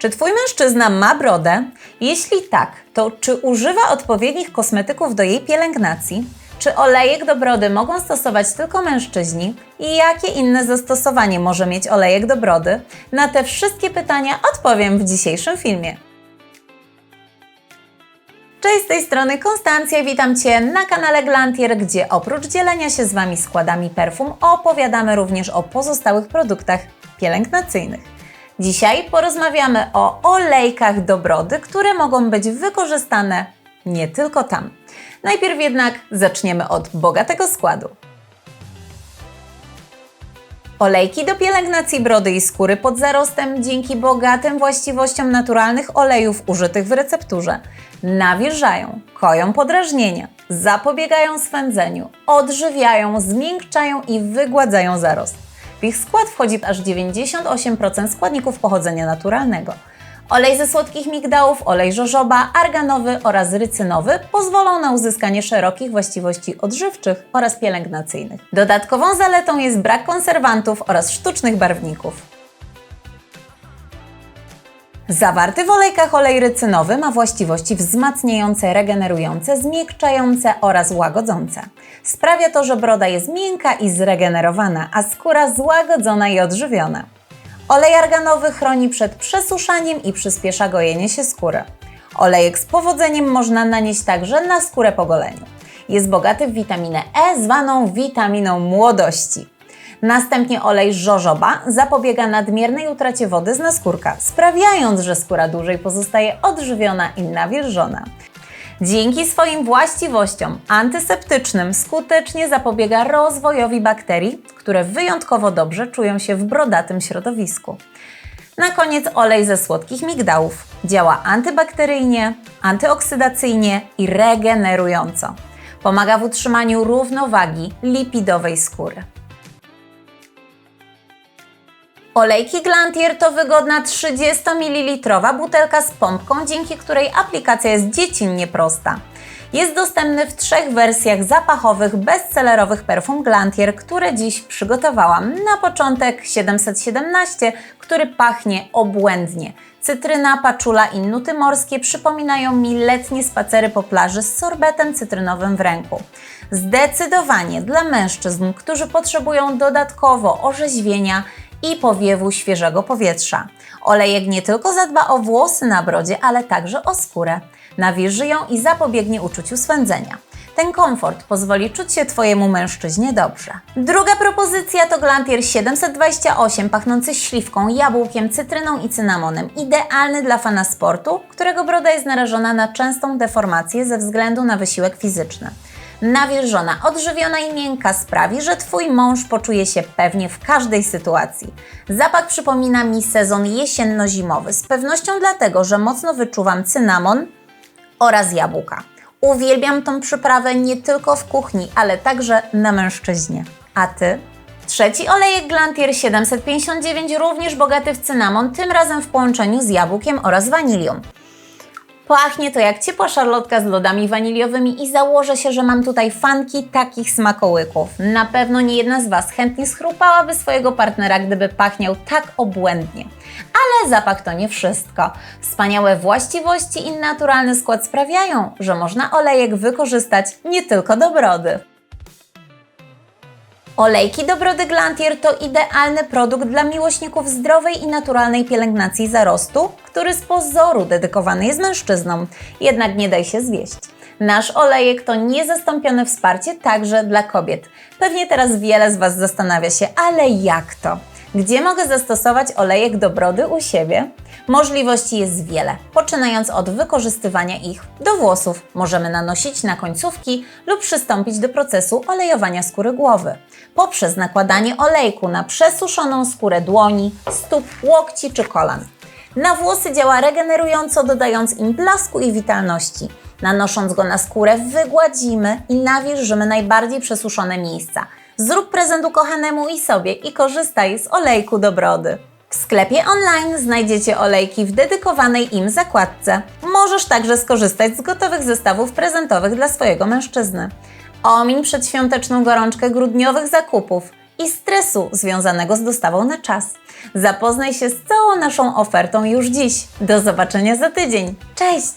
Czy Twój mężczyzna ma brodę? Jeśli tak, to czy używa odpowiednich kosmetyków do jej pielęgnacji? Czy olejek do brody mogą stosować tylko mężczyźni? I jakie inne zastosowanie może mieć olejek do brody? Na te wszystkie pytania odpowiem w dzisiejszym filmie. Cześć, z tej strony Konstancja, witam Cię na kanale Glantier, gdzie oprócz dzielenia się z Wami składami perfum, opowiadamy również o pozostałych produktach pielęgnacyjnych. Dzisiaj porozmawiamy o olejkach do brody, które mogą być wykorzystane nie tylko tam. Najpierw jednak zaczniemy od bogatego składu. Olejki do pielęgnacji brody i skóry pod zarostem dzięki bogatym właściwościom naturalnych olejów użytych w recepturze nawilżają, koją podrażnienia, zapobiegają swędzeniu, odżywiają, zmiękczają i wygładzają zarost. W ich skład wchodzi aż 98% składników pochodzenia naturalnego. Olej ze słodkich migdałów, olej żożoba, arganowy oraz rycynowy pozwolą na uzyskanie szerokich właściwości odżywczych oraz pielęgnacyjnych. Dodatkową zaletą jest brak konserwantów oraz sztucznych barwników. Zawarty w olejkach olej rycynowy ma właściwości wzmacniające, regenerujące, zmiękczające oraz łagodzące. Sprawia to, że broda jest miękka i zregenerowana, a skóra złagodzona i odżywiona. Olej arganowy chroni przed przesuszaniem i przyspiesza gojenie się skóry. Olejek z powodzeniem można nanieść także na skórę po goleniu. Jest bogaty w witaminę E, zwaną witaminą młodości. Następnie olej żożoba zapobiega nadmiernej utracie wody z naskórka, sprawiając, że skóra dłużej pozostaje odżywiona i nawilżona. Dzięki swoim właściwościom antyseptycznym skutecznie zapobiega rozwojowi bakterii, które wyjątkowo dobrze czują się w brodatym środowisku. Na koniec olej ze słodkich migdałów. Działa antybakteryjnie, antyoksydacyjnie i regenerująco. Pomaga w utrzymaniu równowagi lipidowej skóry. Olejki Glantier to wygodna 30 ml butelka z pompką, dzięki której aplikacja jest dziecinnie prosta. Jest dostępny w trzech wersjach zapachowych bestsellerowych perfum Glantier, które dziś przygotowałam. Na początek 717, który pachnie obłędnie. Cytryna, paczula i nuty morskie przypominają mi letnie spacery po plaży z sorbetem cytrynowym w ręku. Zdecydowanie dla mężczyzn, którzy potrzebują dodatkowo orzeźwienia i powiewu świeżego powietrza. Olejek nie tylko zadba o włosy na brodzie, ale także o skórę. Nawilży ją i zapobiegnie uczuciu swędzenia. Ten komfort pozwoli czuć się Twojemu mężczyźnie dobrze. Druga propozycja to Glantier 728 pachnący śliwką, jabłkiem, cytryną i cynamonem. Idealny dla fana sportu, którego broda jest narażona na częstą deformację ze względu na wysiłek fizyczny. Nawilżona, odżywiona i miękka sprawi, że Twój mąż poczuje się pewnie w każdej sytuacji. Zapach przypomina mi sezon jesienno-zimowy, z pewnością dlatego, że mocno wyczuwam cynamon oraz jabłka. Uwielbiam tą przyprawę nie tylko w kuchni, ale także na mężczyźnie. A Ty? Trzeci olejek Glantier 759 również bogaty w cynamon, tym razem w połączeniu z jabłkiem oraz wanilią. Pachnie to jak ciepła szarlotka z lodami waniliowymi i założę się, że mam tutaj fanki takich smakołyków. Na pewno nie jedna z Was chętnie schrupałaby swojego partnera, gdyby pachniał tak obłędnie. Ale zapach to nie wszystko. Wspaniałe właściwości i naturalny skład sprawiają, że można olejek wykorzystać nie tylko do brody. Olejki do brody Glantier to idealny produkt dla miłośników zdrowej i naturalnej pielęgnacji zarostu, który z pozoru dedykowany jest mężczyznom, jednak nie daj się zwieść. Nasz olejek to niezastąpione wsparcie także dla kobiet. Pewnie teraz wiele z Was zastanawia się, ale jak to? Gdzie mogę zastosować olejek do brody u siebie? Możliwości jest wiele, poczynając od wykorzystywania ich do włosów. Możemy nanosić na końcówki lub przystąpić do procesu olejowania skóry głowy. Poprzez nakładanie olejku na przesuszoną skórę dłoni, stóp, łokci czy kolan. Na włosy działa regenerująco, dodając im blasku i witalności. Nanosząc go na skórę, wygładzimy i nawilżymy najbardziej przesuszone miejsca. Zrób prezent ukochanemu i sobie i korzystaj z olejku do brody. W sklepie online znajdziecie olejki w dedykowanej im zakładce. Możesz także skorzystać z gotowych zestawów prezentowych dla swojego mężczyzny. Omiń przedświąteczną gorączkę grudniowych zakupów i stresu związanego z dostawą na czas. Zapoznaj się z całą naszą ofertą już dziś. Do zobaczenia za tydzień. Cześć!